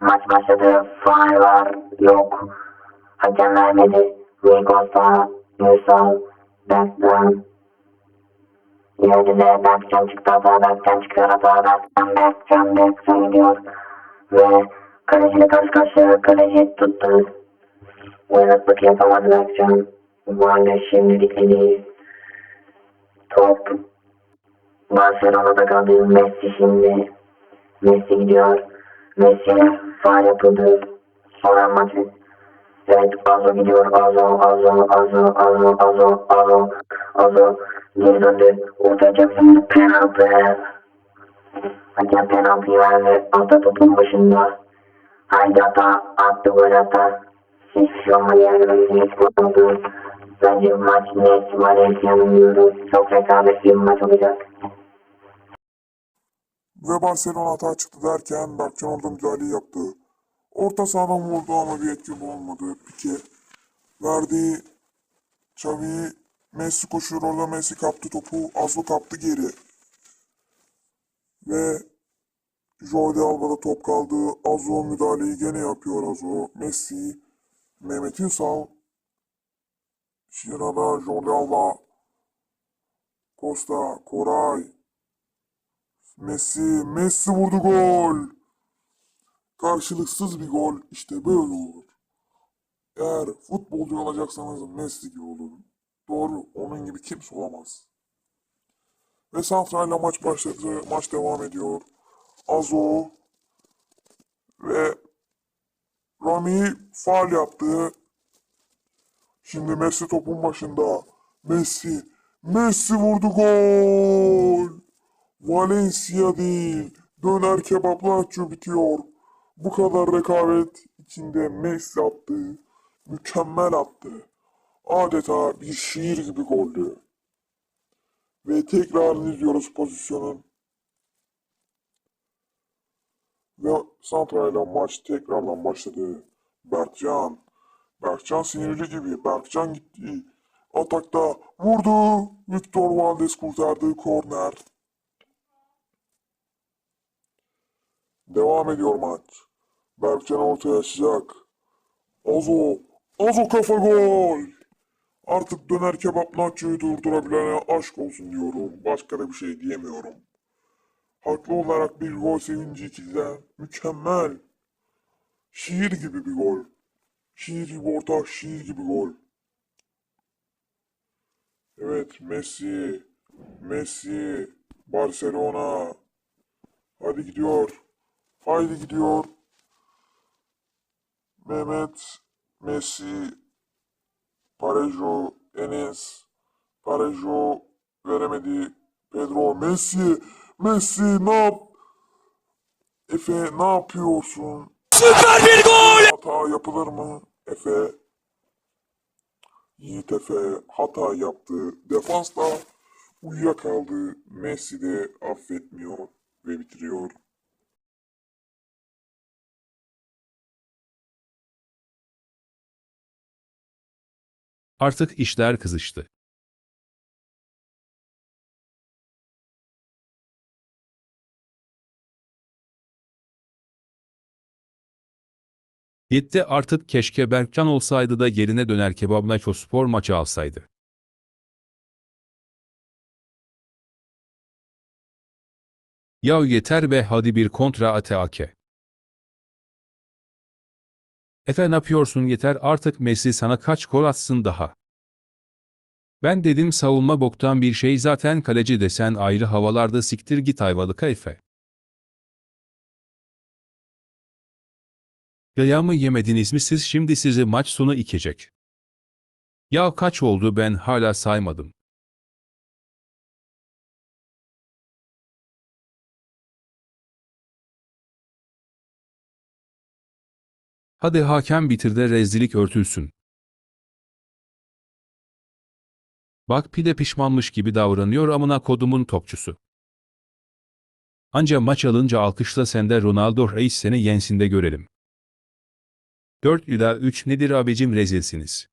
Maç başladı. Faal var. Yok. Hakem vermedi. Rui Costa, Ünsal, Berkcan. Yerde de Berkcan çıktı hata. Berkcan çıkıyor hata. Berkcan, Berkcan, Berkcan gidiyor. Ve kaleciyle karşı karşıya kaleci tuttu. Oynatmak yapamadı Berkcan. Bu anda şimdilik değil. Top Barcelona'da kaldı. Messi şimdi. Messi gidiyor. Messi faal yapıldı. Sonra maçı. Evet Azo gidiyor. Azo, Azo, Azo, Azo, Azo, Azo, Azo. Geri döndü. Ortaya çekti. Penaltı. Hakem penaltıyı verdi. Ata topun başında. Haydi ata. Attı gol ata. Hiçbir şey olmadı yani. Hiç oldu. Bence maç net. Valencia'nın diyoruz. Çok rekabetli bir maç olacak. Ve Barcelona hata çıktı derken Berkcan orada müdahaleyi yaptı. Orta sahadan vurdu ama bir etki olmadı. Pike verdi. Xavi Messi koşuyor orada Messi kaptı topu. Azo kaptı geri. Ve Jordi Alba'da top kaldı. Azo müdahaleyi gene yapıyor Azo. Messi, Mehmet Ünsal. Şirada Jordi Alba. Costa, Koray. Messi, Messi vurdu gol. Karşılıksız bir gol işte böyle olur. Eğer futbolcu olacaksanız Messi gibi olun. Doğru, onun gibi kimse olamaz. Ve Santra'yla maç başladı, maç devam ediyor. Azo ve Rami faal yaptı. Şimdi Messi topun başında. Messi, Messi vurdu gol. Valencia değil, döner kebapla açıyor bitiyor. Bu kadar rekabet içinde Messi attı, mükemmel attı. Adeta bir şiir gibi goldü. Ve tekrarını izliyoruz pozisyonun. Ve Santra'yla maç tekrardan başladı. Berkcan. Berkcan sinirli gibi. Berkcan gitti. Atakta vurdu. Victor Valdes kurtardı. Korner. Devam ediyor maç. Berkcan ortaya açacak. Azo. Azo kafa gol. Artık döner kebap Nacho'yu durdurabilene aşk olsun diyorum. Başka da bir şey diyemiyorum. Haklı olarak bir gol sevinci ikizden. Mükemmel. Şiir gibi bir gol. Şiir gibi orta, şiir gibi gol. Evet Messi. Messi. Barcelona. Hadi gidiyor. Haydi gidiyor. Mehmet, Messi, Parejo, Enes, Parejo veremedi. Pedro, Messi, Messi ne yap? Efe ne yapıyorsun? Süper bir gol! Hata yapılır mı? Efe. Yiğit Efe hata yaptı. Defansta uyuyakaldı. Messi de affetmiyor ve bitiriyor. Artık işler kızıştı. Yetti artık keşke Berkcan olsaydı da yerine döner kebap Nacho spor maçı alsaydı. Ya yeter be hadi bir kontra atake. Efe ne yapıyorsun yeter artık Messi sana kaç gol atsın daha. Ben dedim savunma boktan bir şey zaten kaleci desen ayrı havalarda siktir git ayvalık Efe. Yayamı yemediniz mi siz şimdi sizi maç sonu ikecek. Ya kaç oldu ben hala saymadım. Hadi hakem bitir de rezillik örtülsün. Bak pide pişmanmış gibi davranıyor amına kodumun topçusu. Anca maç alınca alkışla sende Ronaldo Reis seni yensin de görelim. 4 ila 3 nedir abicim rezilsiniz.